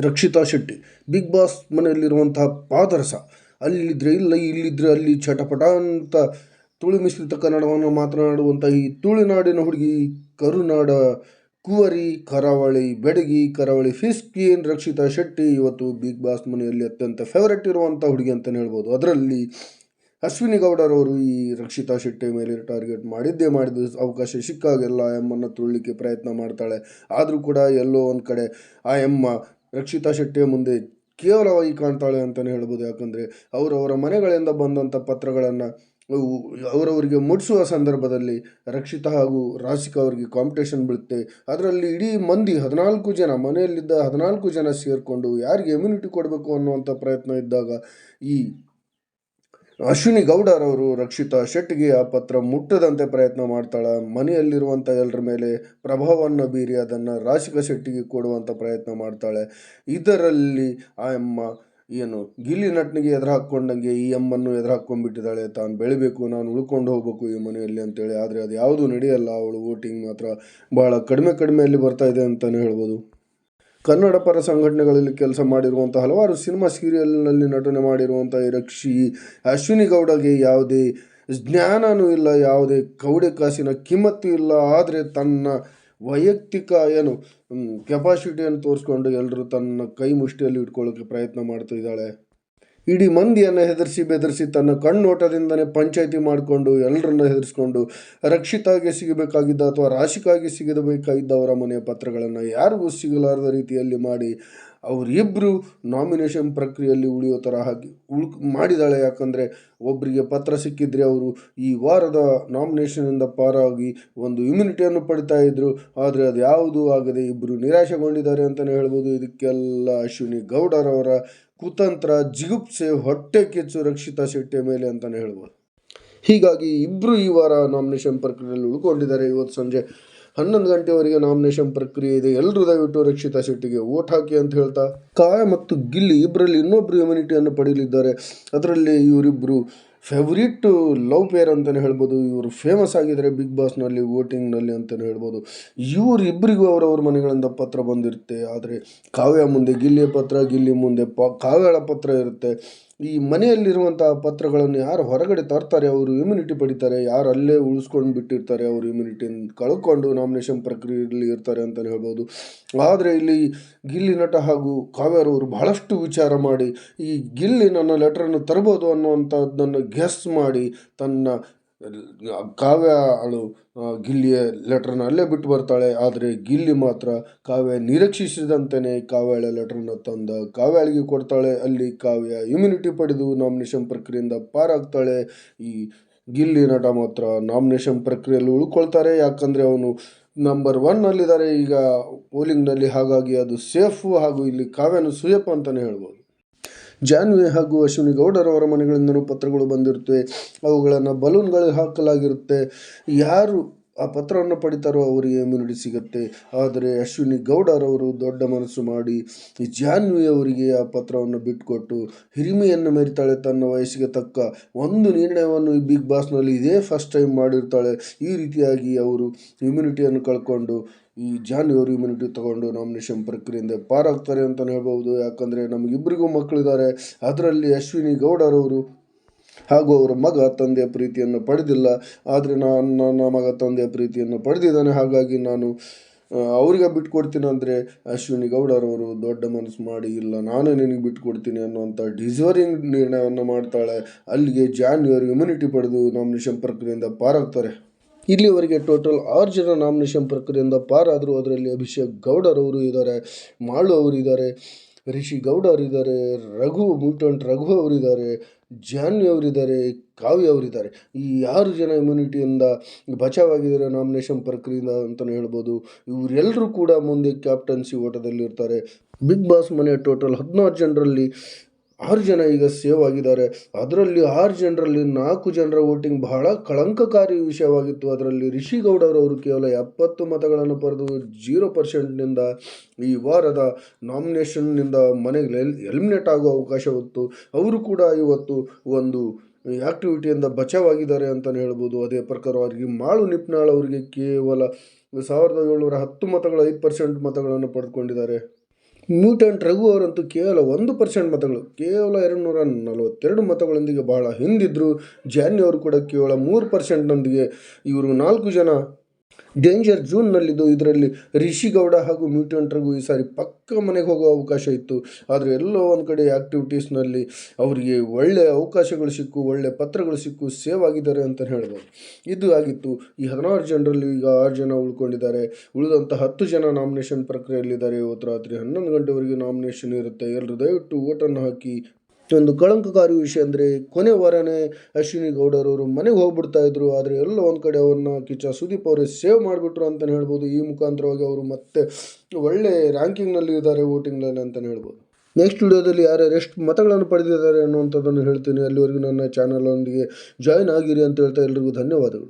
Rakshita Shetty. Big Boss ಮನೆಯಲ್ಲಿರುವಂತಹ ಪಾದರಸ. ಅಲ್ಲಿದ್ದರೆ ಇಲ್ಲ ಇಲ್ಲಿದ್ದರೆ ಅಲ್ಲಿ ಚಟಪಟ ಅಂತ ತುಳು ಮಿಶ್ರಿತ ಕನ್ನಡವನ್ನು ಮಾತನಾಡುವಂಥ ಈ ತುಳುನಾಡಿನ ಹುಡುಗಿ ಕರುನಾಡ. ಕುವರಿ, ಕರಾವಳಿ, ಬೆಡಗಿ, ಕರಾವಳಿ ಫಿಸ್ ಕ್ವೀನ್ ರಕ್ಷಿತಾ ಶೆಟ್ಟಿ? ಇವತ್ತು ಬಿಗ್ ಬಾಸ್ ಮನೆಯಲ್ಲಿ ಅತ್ಯಂತ ಫೇವರೆಟ್ ಇರುವಂಥ ಹುಡುಗಿ ಅಂತಲೇ ಹೇಳ್ಬೋದು. ಅದರಲ್ಲಿ ಅಶ್ವಿನಿ ಗೌಡರವರು ಈ ರಕ್ಷಿತಾ ಶೆಟ್ಟಿ ಮೇಲೆ ಟಾರ್ಗೆಟ್ ಮಾಡಿದ್ದೇ ಮಾಡಿದ ಅವಕಾಶ ಸಿಕ್ಕಾಗೆಲ್ಲ ಎಮ್ಮನ್ನು ತುಳ್ಳಿಕ್ಕೆ ಪ್ರಯತ್ನ ಮಾಡ್ತಾಳೆ. ಆದರೂ ಕೂಡ ಎಲ್ಲೋ ಒಂದು ಕಡೆ ಆ ಎಮ್ಮ ರಕ್ಷಿತಾ ಶೆಟ್ಟಿಯ ಮುಂದೆ ಕೇವಲವಾಗಿ ಕಾಣ್ತಾಳೆ ಅಂತಲೇ ಹೇಳ್ಬೋದು. ಯಾಕಂದರೆ ಅವರವರ ಮನೆಗಳಿಂದ ಬಂದಂಥ ಪತ್ರಗಳನ್ನು ಅವರವರಿಗೆ ಮುಟ್ಟಿಸುವ ಸಂದರ್ಭದಲ್ಲಿ ರಕ್ಷಿತಾ ಹಾಗೂ ರಾಸಿಕಾ ಅವರಿಗೆ ಕಾಂಪಿಟೇಷನ್ ಬೀಳುತ್ತೆ. ಅದರಲ್ಲಿ ಇಡೀ ಮಂದಿ ಹದಿನಾಲ್ಕು ಜನ, ಮನೆಯಲ್ಲಿದ್ದ ಹದಿನಾಲ್ಕು ಜನ ಸೇರಿಕೊಂಡು ಯಾರಿಗೆ ಇಮ್ಯುನಿಟಿ ಕೊಡಬೇಕು ಅನ್ನುವಂಥ ಪ್ರಯತ್ನ ಇದ್ದಾಗ ಈ ಅಶ್ವಿನಿ ಗೌಡರವರು ರಕ್ಷಿತಾ ಶೆಟ್ಟಿಗೆ ಆ ಪತ್ರ ಮುಟ್ಟದಂತೆ ಪ್ರಯತ್ನ ಮಾಡ್ತಾಳೆ. ಮನೆಯಲ್ಲಿರುವಂಥ ಎಲ್ಲರ ಮೇಲೆ ಪ್ರಭಾವವನ್ನು ಬೀರಿ ಅದನ್ನು ರಾಶಿಕ ಶೆಟ್ಟಿಗೆ ಕೊಡುವಂಥ ಪ್ರಯತ್ನ ಮಾಡ್ತಾಳೆ. ಇದರಲ್ಲಿ ಆ ಅಮ್ಮ ಏನು ಗಿಲ್ಲಿ ನಟನಿಗೆ ಎದುರು ಹಾಕ್ಕೊಂಡಂಗೆ ಈ ಅಮ್ಮನ್ನು ಎದುರು ಹಾಕ್ಕೊಂಡ್ಬಿಟ್ಟಿದ್ದಾಳೆ. ತಾನು ಬೆಳಿಬೇಕು, ನಾನು ಉಳ್ಕೊಂಡು ಹೋಗ್ಬೇಕು ಈ ಮನೆಯಲ್ಲಿ ಅಂತೇಳಿ. ಆದರೆ ಅದು ಯಾವುದೂ ನಡೆಯಲ್ಲ. ಅವಳು ವೋಟಿಂಗ್ ಮಾತ್ರ ಭಾಳ ಕಡಿಮೆ ಕಡಿಮೆಯಲ್ಲಿ ಬರ್ತಾ ಇದೆ ಅಂತಲೇ ಹೇಳ್ಬೋದು. ಕನ್ನಡ ಪರ ಸಂಘಟನೆಗಳಲ್ಲಿ ಕೆಲಸ ಮಾಡಿರುವಂಥ ಹಲವಾರು ಸಿನಿಮಾ ಸೀರಿಯಲ್ನಲ್ಲಿ ನಟನೆ ಮಾಡಿರುವಂಥ ರಕ್ಷಿ, ಅಶ್ವಿನಿ ಗೌಡಗೆ ಯಾವುದೇ ಜ್ಞಾನನೂ ಇಲ್ಲ, ಯಾವುದೇ ಕೌಡೆ ಕಾಸಿನ ಕಿಮ್ಮತ್ತು ಇಲ್ಲ. ಆದರೆ ತನ್ನ ವೈಯಕ್ತಿಕ ಏನು ಕೆಪಾಸಿಟಿಯನ್ನು ತೋರಿಸ್ಕೊಂಡು ಎಲ್ಲರೂ ತನ್ನ ಕೈ ಮುಷ್ಟಿಯಲ್ಲಿ ಇಟ್ಕೊಳ್ಳೋಕ್ಕೆ ಪ್ರಯತ್ನ ಮಾಡ್ತಾ ಇದ್ದಾಳೆ. ಇಡೀ ಮಂದಿಯನ್ನು ಹೆದರಿಸಿ ಬೆದರಿಸಿ ತನ್ನ ಕಣ್ಣೋಟದಿಂದನೇ ಪಂಚಾಯಿತಿ ಮಾಡಿಕೊಂಡು ಎಲ್ಲರನ್ನ ಹೆದರಿಸ್ಕೊಂಡು ರಕ್ಷಿತಾಗೆ ಸಿಗಬೇಕಾಗಿದ್ದ ಅಥವಾ ರಾಶಿಕಾಗಿ ಸಿಗಬೇಕಾಗಿದ್ದ ಅವರ ಮನೆಯ ಪತ್ರಗಳನ್ನು ಯಾರಿಗೂ ಸಿಗಲಾರದ ರೀತಿಯಲ್ಲಿ ಮಾಡಿ ಅವರಿಬ್ಬರು ನಾಮಿನೇಷನ್ ಪ್ರಕ್ರಿಯೆಯಲ್ಲಿ ಉಳಿಯೋ ಥರ ಹಾಕಿ ಉಳ್ ಮಾಡಿದಾಳೆ. ಯಾಕಂದರೆ ಒಬ್ಬರಿಗೆ ಪತ್ರ ಸಿಕ್ಕಿದ್ರೆ ಅವರು ಈ ವಾರದ ನಾಮಿನೇಷನಿಂದ ಪಾರಾಗಿ ಒಂದು ಇಮ್ಯುನಿಟಿಯನ್ನು ಪಡಿತಾ ಇದ್ದರು ಆದರೆ ಅದು ಯಾವುದೂ ಆಗದೆ ಇಬ್ಬರು ನಿರಾಶೆಗೊಂಡಿದ್ದಾರೆ ಅಂತಲೇ ಹೇಳ್ಬೋದು. ಇದಕ್ಕೆಲ್ಲ ಅಶ್ವಿನಿ ಗೌಡರವರ ಕುತಂತ್ರ, ಜಿಗುಪ್ಸೆ, ಹೊಟ್ಟೆ ಕಿಚ್ಚು, ರಕ್ಷಿತಾ ಶೆಟ್ಟಿಯ ಮೇಲೆ ಅಂತಲೇ ಹೇಳ್ಬೋದು. ಹೀಗಾಗಿ ಇಬ್ಬರು ಈ ವಾರ ನಾಮಿನೇಷನ್ ಪ್ರಕ್ರಿಯೆಯಲ್ಲಿ ಉಳ್ಕೊಂಡಿದ್ದಾರೆ. ಇವತ್ತು ಸಂಜೆ ಹನ್ನೊಂದು ಗಂಟೆವರೆಗೆ ನಾಮಿನೇಷನ್ ಪ್ರಕ್ರಿಯೆ ಇದೆ. ಎಲ್ಲರೂ ದಯವಿಟ್ಟು ರಕ್ಷಿತಾ ಶೆಟ್ಟಿಗೆ ಓಟ್ ಹಾಕಿ ಅಂತ ಹೇಳ್ತಾ, ಕಾಯ ಮತ್ತು ಗಿಲ್ಲಿ ಇಬ್ಬರಲ್ಲಿ ಇನ್ನೊಬ್ಬರು ಇಮ್ಯುನಿಟಿಯನ್ನು ಪಡೆಯಲಿದ್ದಾರೆ. ಅದರಲ್ಲಿ ಇವರಿಬ್ಬರು ಫೇವ್ರಿಟ್ ಲವ್ ಪೇರ್ ಅಂತಲೇ ಹೇಳ್ಬೋದು, ಇವರು ಫೇಮಸ್ ಆಗಿದ್ದಾರೆ ಬಿಗ್ ಬಾಸ್ನಲ್ಲಿ ವೋಟಿಂಗ್ನಲ್ಲಿ ಅಂತಲೇ ಹೇಳ್ಬೋದು. ಇವರಿಬ್ಬರಿಗೂ ಅವರವ್ರ ಮನೆಗಳಿಂದ ಪತ್ರ ಬಂದಿರುತ್ತೆ. ಆದರೆ ಕಾವ್ಯ ಮುಂದೆ ಗಿಲ್ಲಿಯ ಪತ್ರ, ಗಿಲ್ಲಿ ಮುಂದೆ, ಪ ಕಾವ್ಯಳ ಪತ್ರ ಇರುತ್ತೆ. ಈ ಮನೆಯಲ್ಲಿರುವಂಥ ಪತ್ರಗಳನ್ನು ಯಾರು ಹೊರಗಡೆ ತರ್ತಾರೆ? ಅವರು ಇಮ್ಯುನಿಟಿ ಪಡಿತಾರೆ. ಯಾರು ಅಲ್ಲೇ ಉಳಿಸ್ಕೊಂಡು ಬಿಟ್ಟಿರ್ತಾರೆ ಅವರು ಇಮ್ಯುನಿಟಿಯನ್ನು ಕಳ್ಕೊಂಡು ನಾಮಿನೇಷನ್ ಪ್ರಕ್ರಿಯೆಯಲ್ಲಿ ಇರ್ತಾರೆ ಅಂತಲೇ ಹೇಳ್ಬೋದು. ಆದರೆ ಇಲ್ಲಿ ಗಿಲ್ಲಿ ನಟ ಹಾಗೂ ಕಾವ್ಯರವರು ಬಹಳಷ್ಟು ವಿಚಾರ ಮಾಡಿ ಈ ಗಿಲ್ಲಿ ನನ್ನ ಲೆಟ್ರನ್ನು ತರ್ಬೋದು ಅನ್ನುವಂಥದ್ದನ್ನು ಗೆಸ್ ಮಾಡಿ ತನ್ನ ಕಾವ್ಯ ಅಳು ಗಿಲ್ಲಿಯ ಲೆಟರ್ನ ಅಲ್ಲೇ ಬಿಟ್ಟು ಬರ್ತಾಳೆ. ಆದರೆ ಗಿಲ್ಲಿ ಮಾತ್ರ ಕಾವ್ಯ ನಿರೀಕ್ಷಿಸಿದಂತೆಯೇ ಕಾವ್ಯಳ ಲೆಟ್ರನ್ನು ತಂದ. ಕಾವ್ಯಾಳಿಗೆ ಕೊಡ್ತಾಳೆ. ಅಲ್ಲಿ ಕಾವ್ಯ ಇಮ್ಯುನಿಟಿ ಪಡೆದು ನಾಮಿನೇಷನ್ ಪ್ರಕ್ರಿಯೆಯಿಂದ ಪಾರಾಗ್ತಾಳೆ. ಈ ಗಿಲ್ಲಿ ನಟ ಮಾತ್ರ ನಾಮಿನೇಷನ್ ಪ್ರಕ್ರಿಯೆಯಲ್ಲಿ ಉಳ್ಕೊಳ್ತಾರೆ. ಯಾಕಂದರೆ ಅವನು ನಂಬರ್ ಒನ್ನಲ್ಲಿದ್ದಾರೆ ಈಗ ಪೋಲಿಂಗ್ನಲ್ಲಿ ಹಾಗಾಗಿ ಅದು ಸೇಫು ಹಾಗೂ ಇಲ್ಲಿ ಕಾವ್ಯನು ಸುಯಪ್ ಅಂತಲೇ ಹೇಳ್ಬೋದು. ಜಾನ್ವಿ ಹಾಗೂ ಅಶ್ವಿನಿ ಗೌಡರವರ ಮನೆಗಳಿಂದಲೂ ಪತ್ರಗಳು ಬಂದಿರುತ್ತವೆ. ಅವುಗಳನ್ನು ಬಲೂನ್ಗಳಿಗೆ ಹಾಕಲಾಗಿರುತ್ತೆ. ಯಾರು ಆ ಪತ್ರವನ್ನು ಪಡಿತಾರೋ ಅವರಿಗೆ ಇಮ್ಯುನಿಟಿ ಸಿಗುತ್ತೆ. ಆದರೆ ಅಶ್ವಿನಿ ಗೌಡರವರು ದೊಡ್ಡ ಮನಸ್ಸು ಮಾಡಿ ಈ ಜಾನ್ವಿ ಅವರಿಗೆ ಆ ಪತ್ರವನ್ನು ಬಿಟ್ಟುಕೊಟ್ಟು ಹಿರಿಮೆಯನ್ನು ಮೆರಿತಾಳೆ ತನ್ನ ವಯಸ್ಸಿಗೆ ತಕ್ಕ ಒಂದು ನಿರ್ಣಯವನ್ನು ಈ ಬಿಗ್ ಬಾಸ್ನಲ್ಲಿ ಇದೇ ಫಸ್ಟ್ ಟೈಮ್ ಮಾಡಿರ್ತಾಳೆ. ಈ ರೀತಿಯಾಗಿ ಅವರು ಇಮ್ಯುನಿಟಿಯನ್ನು ಕಳ್ಕೊಂಡು, ಈ ಜಾನ್ವಿ ಅವರು ಇಮ್ಯುನಿಟಿ ತಗೊಂಡು ನಾಮಿನೇಷನ್ ಪ್ರಕ್ರಿಯೆಯಿಂದ ಪಾರಾಗ್ತಾರೆ ಅಂತಲೇ ಹೇಳ್ಬೋದು ಯಾಕಂದರೆ ನಮಗಿಬ್ಬರಿಗೂ ಮಕ್ಕಳಿದ್ದಾರೆ. ಅದರಲ್ಲಿ ಅಶ್ವಿನಿ ಗೌಡರವರು ಹಾಗೂ ಅವರ ಮಗ ತಂದೆಯ ಪ್ರೀತಿಯನ್ನು ಪಡೆದಿಲ್ಲ. ಆದರೆ ನಾನು ನನ್ನ ಮಗ ತಂದೆಯ ಪ್ರೀತಿಯನ್ನು ಪಡೆದಿದ್ದಾನೆ. ಹಾಗಾಗಿ ನಾನು ಅವರಿಗೆ ಬಿಟ್ಕೊಡ್ತೀನಿ ಅಂದರೆ ಅಶ್ವಿನಿ ಗೌಡರವರು ದೊಡ್ಡ ಮನಸ್ಸು ಮಾಡಿ, ಇಲ್ಲ, ನಾನೇ ನಿನಗೆ ಬಿಟ್ಕೊಡ್ತೀನಿ ಅನ್ನುವಂಥ ಡಿಸರ್ವಿಂಗ್ ನಿರ್ಣಯವನ್ನು ಮಾಡ್ತಾಳೆ. ಅಲ್ಲಿಗೆ ಜಾನ್ವರಿ ಇಮ್ಯುನಿಟಿ ಪಡೆದು ನಾಮಿನೇಷನ್ ಪ್ರಕ್ರಿಯೆಯಿಂದ ಪಾರಾಗ್ತಾರೆ. ಇಲ್ಲಿವರೆಗೆ ಟೋಟಲ್ ಆರು ಜನ ನಾಮಿನೇಷನ್ ಪ್ರಕ್ರಿಯೆಯಿಂದ ಪಾರಾದರೂ ಅದರಲ್ಲಿ ಅಭಿಷೇಕ್ ಗೌಡರವರು ಇದ್ದಾರೆ, ಮಾಳು ಅವರಿದ್ದಾರೆ ರಿಷಿ ಗೌಡ ಅವರಿದ್ದಾರೆ, ರಘು ಮ್ಯೂಟಂಟ್ ರಘು ಅವರಿದ್ದಾರೆ, ಜಾನ್ವಿ ಅವರಿದ್ದಾರೆ, ಕಾವ್ಯ ಅವರಿದ್ದಾರೆ. ಈ ಆರು ಜನ ಇಮ್ಯುನಿಟಿಯಿಂದ ಬಚಾವಾಗಿದ್ದಾರೆ ನಾಮಿನೇಷನ್ ಪ್ರಕ್ರಿಯೆಯಿಂದ ಅಂತಲೇ ಹೇಳ್ಬೋದು. ಇವರೆಲ್ಲರೂ ಕೂಡ ಮುಂದೆ ಕ್ಯಾಪ್ಟನ್ಸಿ ಓಟದಲ್ಲಿರ್ತಾರೆ. ಬಿಗ್ ಬಾಸ್ ಮನೆ ಟೋಟಲ್ ಹದಿನಾರು ಜನರಲ್ಲಿ ಆರು ಜನ ಈಗ ಸೇವ್ ಆಗಿದ್ದಾರೆ ಅದರಲ್ಲಿ ಆರು ಜನರಲ್ಲಿ ನಾಲ್ಕು ಜನರ ವೋಟಿಂಗ್ ಬಹಳ ಕಳಂಕಕಾರಿ ವಿಷಯವಾಗಿತ್ತು. ಅದರಲ್ಲಿ ರಿಷಿ ಗೌಡರವರು ಕೇವಲ ಎಪ್ಪತ್ತು ಮತಗಳನ್ನು ಪಡೆದು ಜೀರೋ ಪರ್ಸೆಂಟ್ನಿಂದ ಈ ವಾರದ ನಾಮಿನೇಷನ್ನಿಂದ ಮನೆಗೆ ಎಲ್, ಎಲಿಮಿನೇಟ್ ಆಗುವ ಅವಕಾಶವಿತ್ತು ಅವರು ಕೂಡ ಇವತ್ತು ಒಂದು ಆ್ಯಕ್ಟಿವಿಟಿಯಿಂದ ಬಚಾವಾಗಿದ್ದಾರೆ ಅಂತಲೇ ಹೇಳ್ಬೋದು. ಅದೇ ಪ್ರಕಾರವಾಗಿ ಮಾಳು ನಿಪ್ನಾಳ್ ಅವರಿಗೆ ಕೇವಲ ಸಾವಿರದ ಏಳ್ನೂರ ಹತ್ತು ಮತಗಳ ಐದು ಪರ್ಸೆಂಟ್ ಮತಗಳನ್ನು ಪಡೆದುಕೊಂಡಿದ್ದಾರೆ. ಮ್ಯೂಟೆಂಟ್ ರಘು ಅವರಂತೂ ಕೇವಲ ಒಂದು ಪರ್ಸೆಂಟ್ ಮತಗಳು, ಕೇವಲ ಎರಡು ನೂರ ನಲವತ್ತೆರಡು ಮತಗಳೊಂದಿಗೆ ಬಹಳ ಹಿಂದಿದ್ದರು ಜಾನ್ಯ ಅವರು ಕೂಡ ಕೇವಲ ಮೂರು ಪರ್ಸೆಂಟ್ನೊಂದಿಗೆ ಇವರು ನಾಲ್ಕು ಜನ ಡೇಂಜರ್ ಝೂನ್ನಲ್ಲಿದ್ದು ಇದರಲ್ಲಿ ರಿಷಿಗೌಡ ಹಾಗೂ ಮ್ಯೂಟೆಂಟ್ರಿಗೂ ಈ ಸಾರಿ ಪಕ್ಕ ಮನೆಗೆ ಹೋಗೋ ಅವಕಾಶ ಇತ್ತು. ಆದರೆ ಎಲ್ಲೋ ಒಂದು ಕಡೆ ಆ್ಯಕ್ಟಿವಿಟೀಸ್ನಲ್ಲಿ ಅವರಿಗೆ ಒಳ್ಳೆಯ ಅವಕಾಶಗಳು ಸಿಕ್ಕು ಒಳ್ಳೆಯ ಪತ್ರಗಳು ಸಿಕ್ಕು ಸೇವ್ ಆಗಿದ್ದಾರೆ ಅಂತ ಹೇಳ್ಬೋದು. ಇದು ಆಗಿತ್ತು. ಈ ಹದಿನಾರು ಜನರಲ್ಲಿ ಈಗ ಆರು ಜನ ಉಳ್ಕೊಂಡಿದ್ದಾರೆ. ಉಳಿದಂಥ ಹತ್ತು ಜನ ನಾಮಿನೇಷನ್ ಪ್ರಕ್ರಿಯೆಯಲ್ಲಿದ್ದಾರೆ. ಇವತ್ತು ರಾತ್ರಿ ಹನ್ನೊಂದು ಗಂಟೆವರೆಗೆ ನಾಮಿನೇಷನ್ ಇರುತ್ತೆ. ಎಲ್ಲರೂ ದಯವಿಟ್ಟು ಓಟನ್ನು ಹಾಕಿ ಒಂದು ಕಳಂಕಕಾರಿ ವಿಷಯ ಅಂದರೆ, ಕೊನೆ ವಾರನೇ ಅಶ್ವಿನಿ ಗೌಡರವರು ಮನೆಗೆ ಹೋಗ್ಬಿಡ್ತಾ ಇದ್ರು, ಆದರೆ ಎಲ್ಲ ಒಂದು ಕಡೆ ಅವ್ರನ್ನ ಕಿಚ್ಚ ಸುದೀಪ್ ಅವರೇ ಸೇವ್ ಮಾಡಿಬಿಟ್ರು ಅಂತಲೇ ಹೇಳ್ಬೋದು. ಈ ಮುಖಾಂತರವಾಗಿ ಅವರು ಮತ್ತೆ ಒಳ್ಳೆ ರ್ಯಾಂಕಿಂಗ್ನಲ್ಲಿ ಇದ್ದಾರೆ ವೋಟಿಂಗ್ನಲ್ಲಿ ಅಂತಲೇ ಹೇಳ್ಬೋದು. ನೆಕ್ಸ್ಟ್ ವಿಡಿಯೋದಲ್ಲಿ ಯಾರ್ಯಾರು ಎಷ್ಟು ಮತಗಳನ್ನು ಪಡೆದಿದ್ದಾರೆ ಅನ್ನುವಂಥದ್ದನ್ನು ಹೇಳ್ತೀನಿ. ಅಲ್ಲಿವರೆಗೂ ನನ್ನ ಚಾನಲೊಂದಿಗೆ ಜಾಯ್ನ್ ಆಗಿರಿ ಅಂತ ಹೇಳ್ತಾ ಎಲ್ರಿಗೂ ಧನ್ಯವಾದಗಳು.